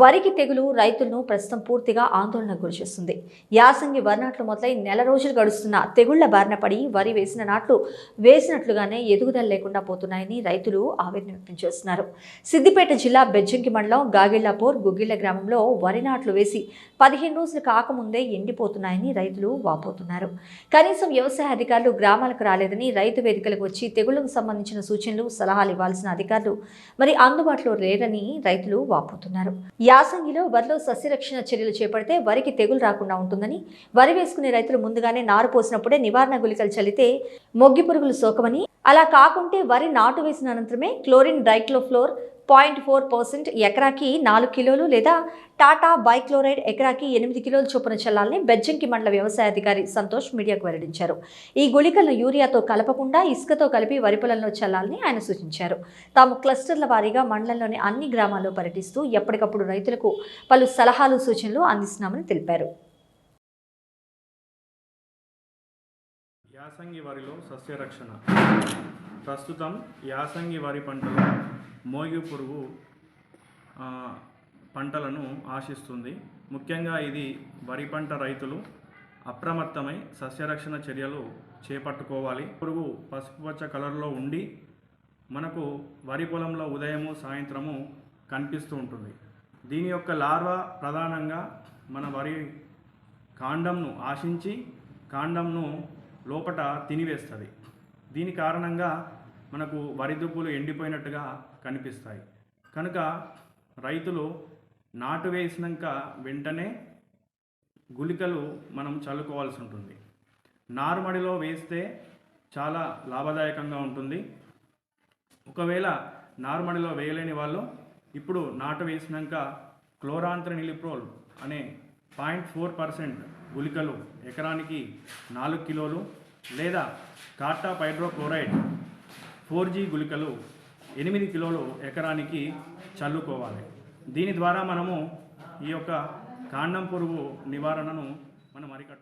వరికి తెగులు రైతులను ప్రస్తుతం పూర్తిగా ఆందోళనకు గురిచేస్తుంది యాసంగి వరి నాట్లు మొదలై నెల రోజులు గడుస్తున్న తెగుళ్ళ బారిన పడి వరి వేసిన నాట్లు వేసినట్లుగానే ఎదుగుదల లేకుండా పోతున్నాయని రైతులు ఆవేదన వ్యక్తం చేస్తున్నారు. సిద్దిపేట జిల్లా బెజ్జంకి మండలం గాగిళ్ళాపూర్ గుగ్గిళ్ళ గ్రామంలో వరి నాట్లు వేసి పదిహేను రోజులు కాకముందే ఎండిపోతున్నాయని రైతులు వాపోతున్నారు. కనీసం వ్యవసాయ అధికారులు గ్రామాలకు రాలేదని రైతు వేదికలకు వచ్చి తెగుళ్ళకు సంబంధించిన సూచనలు సలహాలు ఇవ్వాల్సిన అధికారులు మరి అందుబాటులో లేరని రైతులు వాపోతున్నారు. యాసంగిలో వరిలో సస్యరక్షణ చర్యలు చేపడితే వరికి తెగులు రాకుండా ఉంటుందని వరి వేసుకునే రైతులు ముందుగానే నారు పోసినప్పుడే నివారణ గుళికలు చల్లితే మొగ్గి పురుగులు సోకమని అలా కాకుంటే వరి నాటు వేసిన అనంతరమే క్లోరిన్ డైక్లోఫ్లోర్ పాయింట్ ఫోర్ పర్సెంట్ ఎకరాకి నాలుగు కిలోలు లేదా టాటా బైక్లోరైడ్ ఎకరాకి ఎనిమిది కిలోల చొప్పున చల్లాలని బెజ్జంకి మండల వ్యవసాయ అధికారి సంతోష్ మీడియాకు వెల్లడించారు. ఈ గుళికలను యూరియాతో కలపకుండా ఇసుకతో కలిపి వరి పొలంలో చల్లాలని ఆయన సూచించారు. తాము క్లస్టర్ల వారీగా మండలంలోని అన్ని గ్రామాల్లో పర్యటిస్తూ ఎప్పటికప్పుడు రైతులకు పలు సలహాలు సూచనలు అందిస్తున్నామని తెలిపారు. యాసంగి వరిలో సస్యరక్షణ. ప్రస్తుతం యాసంగి వరి పంటలో మోగి పురుగు పంటలను ఆశిస్తుంది. ముఖ్యంగా ఇది వరి పంట రైతులు అప్రమత్తమై సస్యరక్షణ చర్యలు చేపట్టుకోవాలి. పురుగు పసుపుపచ్చ కలర్లో ఉండి మనకు వరి పొలంలో ఉదయము సాయంత్రము కనిపిస్తూ ఉంటుంది. దీని యొక్క లార్వా ప్రధానంగా మన వరి కాండంను ఆశించి కాండంను లోపట తినివేస్తుంది. దీని కారణంగా మనకు వరి దుబ్బులు ఎండిపోయినట్టుగా కనిపిస్తాయి. కనుక రైతులు నాటు వేసినాక వెంటనే గుళికలు మనం చల్లుకోవాల్సి ఉంటుంది. నారుమడిలో వేస్తే చాలా లాభదాయకంగా ఉంటుంది. ఒకవేళ నారుమడిలో వేయలేని వాళ్ళు ఇప్పుడు నాటు వేసినాక క్లోరాంత్రనిలిప్రోల్ అనే పాయింట్ ఫోర్ పర్సెంట్ గుళికలు ఎకరానికి నాలుగు కిలోలు లేదా కాటా హైడ్రోక్లోరైడ్ ఫోర్ జీ గుళికలు ఎనిమిది కిలోలు ఎకరానికి చల్లుకోవాలి. దీని ద్వారా మనము ఈ యొక్క కాండం పురుగు నివారణను మనం అరికట్టు